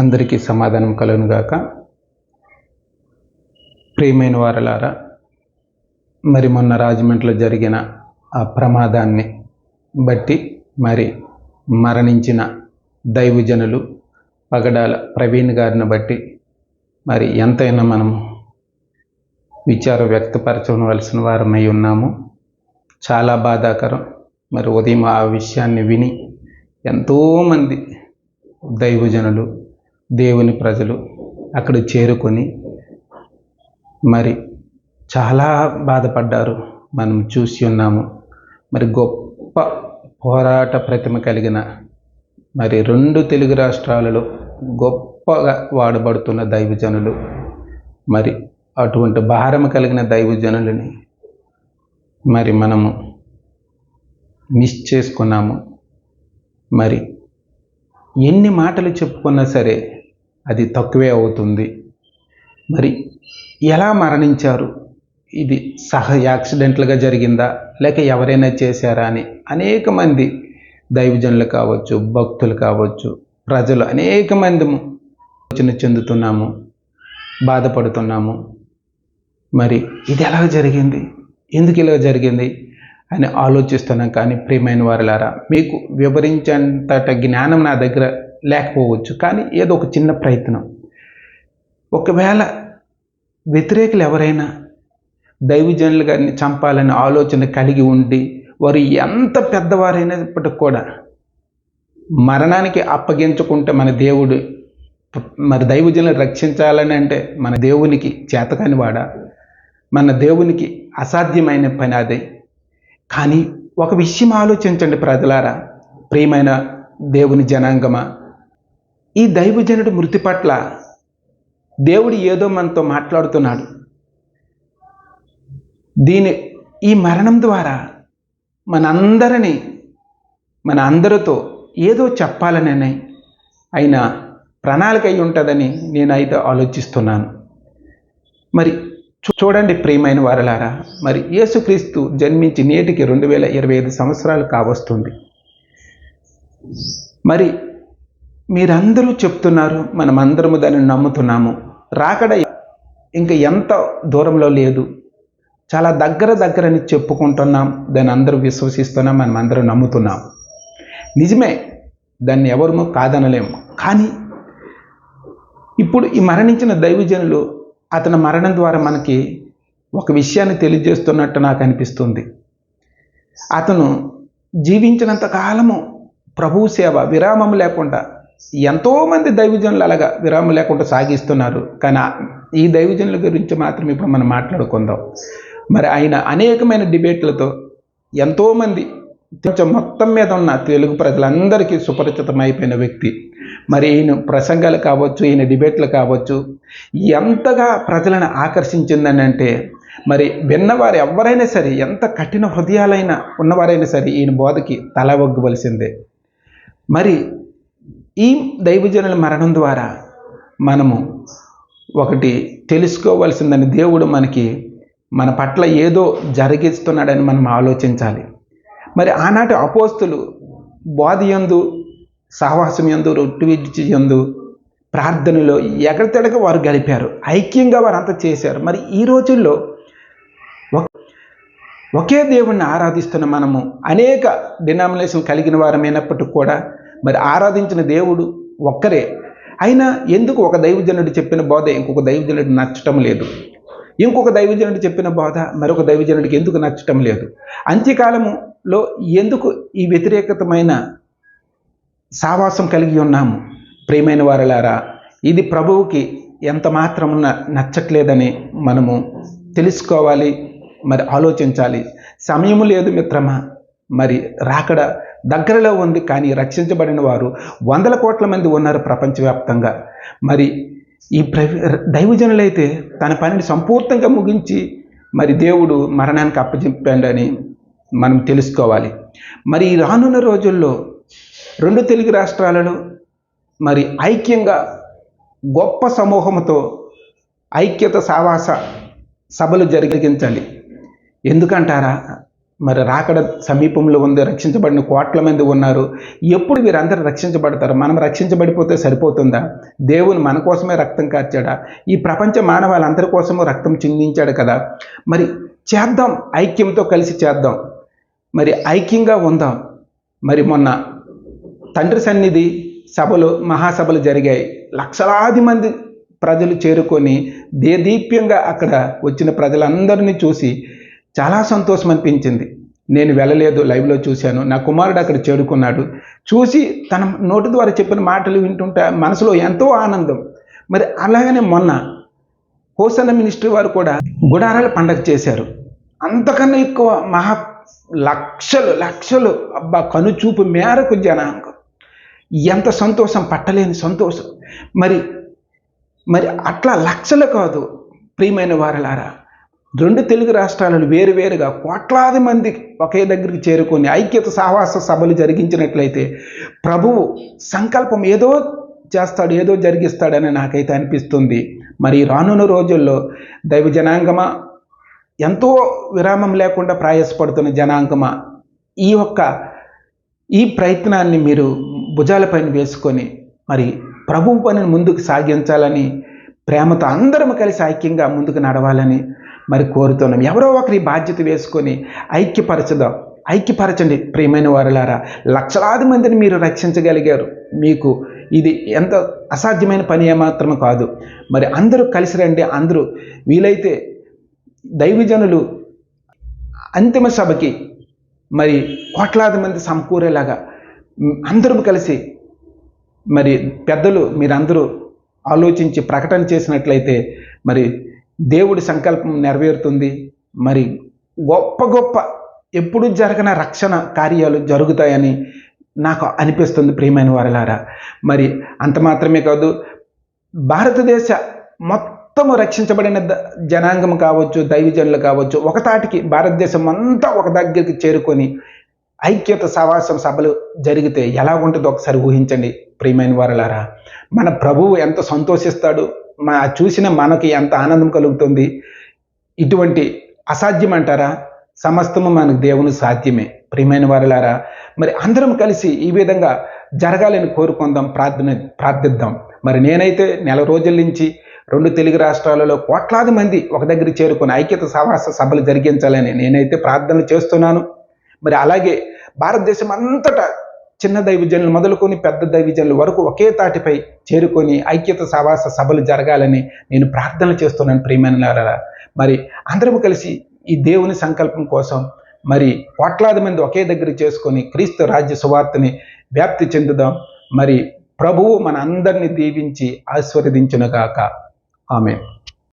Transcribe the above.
అందరికీ సమాధానం కలుగును గాక ప్రియమైన వారలారా మరి మొన్న రాజమండ్రిలో జరిగిన ఆ ప్రమాదాన్ని బట్టి మరి మరణించిన దైవజనులు పగడాల ప్రవీణ్ గారిని బట్టి మరి ఎంతైనా మనం విచారం వ్యక్తపరచవలసిన వారమై ఉన్నాము. చాలా బాధాకరం. మరి ఉదయం ఆ విషయాన్ని విని ఎంతోమంది దైవజనులు దేవుని ప్రజలు అక్కడ చేరుకొని మరి చాలా బాధపడ్డారు. మనం చూసి ఉన్నాము. మరి గొప్ప పోరాట ప్రతిమ కలిగిన మరి రెండు తెలుగు రాష్ట్రాలలో గొప్పగా వాడబడుతున్న దైవజనులు. మరి అటువంటి భారం కలిగిన దైవజనులని మరి మనము మిస్ చేసుకున్నాము. మరి ఎన్ని మాటలు చెప్పుకున్నా సరే అది తక్కువే అవుతుంది. మరి ఎలా మరణించారు? ఇది సహ యాక్సిడెంట్లుగా జరిగిందా? లేక ఎవరైనా చేశారా అని అనేక మంది దైవజనులు కావచ్చు భక్తులు కావచ్చు ప్రజలు అనేక మంది ఆలోచన చెందుతున్నాము బాధపడుతున్నాము. మరి ఇది ఎలా జరిగింది? ఎందుకు ఇలా జరిగింది? అని ఆలోచిస్తున్నాం కానీ ప్రియమైన వారిలారా మీకు వివరించేంతట జ్ఞానం నా దగ్గర లేకపోవచ్చు. కానీ ఏదో ఒక చిన్న ప్రయత్నం. ఒకవేళ వ్యతిరేకులు ఎవరైనా దైవజనులు గారిని చంపాలనే ఆలోచన కలిగి ఉండి వారు ఎంత పెద్దవారైనప్పటికి కూడా మరణానికి అప్పగించుకుంటే మన దేవుడు మరి దైవజనులు రక్షించాలని అంటే మన దేవునికి చేతకాని వాడా? మన దేవునికి అసాధ్యమైన పని అదే. కానీ ఒక విషయం ఆలోచించండి ప్రజలారా. ప్రియమైన దేవుని జనాంగమా ఈ దైవజనుడి మృతి పట్ల దేవుడు ఏదో మనతో మాట్లాడుతున్నాడు. దీని ఈ మరణం ద్వారా మనందరినీ మన అందరితో ఏదో చెప్పాలని ఆయన ప్రణాళిక అయి ఉంటుందని నేనైతే ఆలోచిస్తున్నాను. మరి చూడండి ప్రియమైన వారలారా మరి యేసుక్రీస్తు జన్మించి నేటికి రెండు వేల ఇరవై ఐదు సంవత్సరాలు కావస్తుంది. మరి మీరందరూ చెప్తున్నారు మనమందరము దాన్ని నమ్ముతున్నాము. రాకడ ఇంకా ఎంత దూరంలో లేదు. చాలా దగ్గర దగ్గరని చెప్పుకుంటున్నాం దాన్ని అందరూ విశ్వసిస్తున్నాం మనం అందరూ నమ్ముతున్నాం. నిజమే దాన్ని ఎవరు కాదనలేము. కానీ ఇప్పుడు ఈ మరణించిన దైవజనులు అతని మరణం ద్వారా మనకి ఒక విషయాన్ని తెలియజేస్తున్నట్టు నాకు అనిపిస్తుంది. అతను జీవించినంత కాలము ప్రభు సేవ విరామం లేకుండా ఎంతోమంది దైవజనులు అలాగా విరామం లేకుండా సాగిస్తున్నారు. కానీ ఈ దైవజనుల గురించి మాత్రం ఇప్పుడు మనం మాట్లాడుకుందాం. మరి ఆయన అనేకమైన డిబేట్లతో ఎంతోమంది కొంచెం మొత్తం మీద ఉన్న తెలుగు ప్రజలందరికీ సుపరిచితమైపోయిన వ్యక్తి. మరి ఈయన ప్రసంగాలు కావచ్చు ఈయన డిబేట్లు కావచ్చు ఎంతగా ప్రజలను ఆకర్షించిందని అంటే మరి విన్నవారు ఎవరైనా సరే ఎంత కఠిన హృదయాలైనా ఉన్నవారైనా సరే ఈయన బోధకి తల ఒగ్గవలసిందే. మరి ఈ దైవజనుల మరణం ద్వారా మనము ఒకటి తెలుసుకోవాల్సిందని దేవుడు మనకి మన పట్ల ఏదో జరిగిస్తున్నాడని మనం ఆలోచించాలి. మరి ఆనాటి అపోస్తులు బోధయందు సహవాసం ఎందు రొట్టు ఎందు ప్రార్థనలో ఎగరతెడక వారు గడిపారు. ఐక్యంగా వారు అంతా చేశారు. మరి ఈ రోజుల్లో ఒకే దేవుణ్ణి ఆరాధిస్తున్న మనము అనేక డినామినేషన్ కలిగిన వారమైనప్పటికీ కూడా మరి ఆరాధించిన దేవుడు ఒక్కరే. అయినా ఎందుకు ఒక దైవజనుడు చెప్పిన బోధ ఇంకొక దైవజనుడు నచ్చటం లేదు? ఇంకొక దైవజనుడు చెప్పిన బోధ మరొక దైవజనుడికి ఎందుకు నచ్చటం లేదు? అంత్యకాలములో ఎందుకు ఈ వ్యతిరేకతమైన సావాసం కలిగి ఉన్నాము? ప్రియమైన వారలారా ఇది ప్రభువుకి ఎంత మాత్రం నచ్చట్లేదని మనము తెలుసుకోవాలి మరి ఆలోచించాలి. సమయం లేదు మిత్రమా? మరి రాకడ దగ్గరలో ఉంది కానీ రక్షించబడిన వారు వందల కోట్ల మంది ఉన్నారు ప్రపంచవ్యాప్తంగా. మరి ఈ ప్రవి దైవజనులైతే తన పనిని సంపూర్ణంగా ముగించి మరి దేవుడు మరణానికి అప్పచెప్పాడని మనం తెలుసుకోవాలి. మరి ఈ రానున్న రోజుల్లో రెండు తెలుగు రాష్ట్రాలలో మరి ఐక్యంగా గొప్ప సమూహంతో ఐక్యత సావాస సభలు జరిగించాలి ఎందుకంటారా? మరి రాకడ సమీపంలో ఉంది రక్షించబడిన కోట్ల మంది ఉన్నారు. ఎప్పుడు వీరందరూ రక్షించబడతారు? మనం రక్షించబడిపోతే సరిపోతుందా? దేవుని మన కోసమే రక్తం కార్చాడా? ఈ ప్రపంచ మానవాళ్ళందరి కోసము రక్తం చిందించాడు కదా. మరి చేద్దాం ఐక్యంతో కలిసి చేద్దాం. మరి ఐక్యంగా ఉందాం. మరి మొన్న తండ్రి సన్నిధి సభలు మహాసభలు జరిగాయి. లక్షలాది మంది ప్రజలు చేరుకొని దేదీప్యంగా అక్కడ వచ్చిన ప్రజలందరినీ చూసి చాలా సంతోషం అనిపించింది. నేను వెళ్ళలేదు లైవ్లో చూశాను. నా కుమారుడు అక్కడ చేరుకున్నాడు. చూసి తన నోటి ద్వారా చెప్పిన మాటలు వింటుంటే మనసులో ఎంతో ఆనందం. మరి అలాగనే మొన్న హోసన మినిస్ట్రీ వారు కూడా గుడారాల పండగ చేశారు. అంతకన్నా ఎక్కువ మహా లక్షలు లక్షలు. అబ్బా కనుచూపు మేరకు జనాంగం. ఎంత సంతోషం పట్టలేని సంతోషం. మరి మరి అట్లా లక్షలు కాదు ప్రియమైన వారలారా. రెండు తెలుగు రాష్ట్రాలను వేరువేరుగా కోట్లాది మంది ఒకే దగ్గరికి చేరుకొని ఐక్యత సహవాస సభలు జరిగించినట్లయితే ప్రభువు సంకల్పం ఏదో చేస్తాడు ఏదో జరిగిస్తాడని నాకైతే అనిపిస్తుంది. మరి రానున్న రోజుల్లో దైవ జనాంగమా ఎంతో విరామం లేకుండా ప్రయాసపడుతున్న జనాంగమా ఈ యొక్క ఈ ప్రయత్నాన్ని మీరు భుజాలపైన వేసుకొని మరి ప్రభు పనిని ముందుకు సాగించాలని ప్రేమతో అందరం కలిసి ఐక్యంగా ముందుకు నడవాలని మరి కోరుతున్నాం. ఎవరో ఒకరి బాధ్యత వేసుకొని ఐక్యపరచదాం. ఐక్యపరచండి ప్రియమైన వారులారా. లక్షలాది మందిని మీరు రక్షించగలిగారు. మీకు ఇది ఎంత అసాధ్యమైన పని ఏమాత్రం కాదు. మరి అందరూ కలిసి రండి అందరూ వీలైతే దైవజనులు అంతిమ సభకి మరి కోట్లాది మంది సమకూరేలాగా అందరూ కలిసి మరి పెద్దలు మీరందరూ ఆలోచించి ప్రకటన చేసినట్లయితే మరి దేవుడి సంకల్పం నెరవేరుతుంది. మరి గొప్ప గొప్ప ఎప్పుడు జరగన రక్షణ కార్యాలు జరుగుతాయని నాకు అనిపిస్తుంది ప్రియమైన వారలారా. మరి అంత మాత్రమే కాదు భారతదేశ మొత్తము రక్షించబడిన ద- జనాంగం కావచ్చు దైవజనులు కావచ్చు ఒకతాటికి భారతదేశం అంతా ఒక దగ్గరికి చేరుకొని ఐక్యత సవాసం సభలు జరిగితే ఎలా ఉంటుందో ఒకసారి ఊహించండి ప్రియమైన వారలారా. మన ప్రభువు ఎంత సంతోషిస్తాడు మా చూసిన మనకి ఎంత ఆనందం కలుగుతుంది. ఇటువంటి అసాధ్యం అంటారా? సమస్తము మనకు దేవుని సాధ్యమే. ప్రియమైన వారులారా మరి అందరం కలిసి ఈ విధంగా జరగాలని కోరుకుందాం ప్రార్థన ప్రార్థిద్దాం. మరి నేనైతే నెల రోజుల నుంచి రెండు తెలుగు రాష్ట్రాలలో కోట్లాది మంది ఒక దగ్గర చేరుకుని ఐక్యత సహవాస సభలు జరిగించాలని నేనైతే ప్రార్థనలు చేస్తున్నాను. మరి అలాగే భారతదేశం అంతటా చిన్న దైవజనులు మొదలుకొని పెద్ద దైవజనుల వరకు ఒకే తాటిపై చేరుకొని ఐక్యత సవాస సభలు జరగాలని నేను ప్రార్థనలు చేస్తున్నాను ప్రియమైన మరి అందరము కలిసి ఈ దేవుని సంకల్పం కోసం మరి కోట్లాది మంది ఒకే దగ్గర చేసుకొని క్రీస్తు రాజ్య సువార్తని వ్యాప్తి చెందుదాం. మరి ప్రభువు మన అందరినీ దీవించి ఆశీర్వదించునుగాక. ఆమె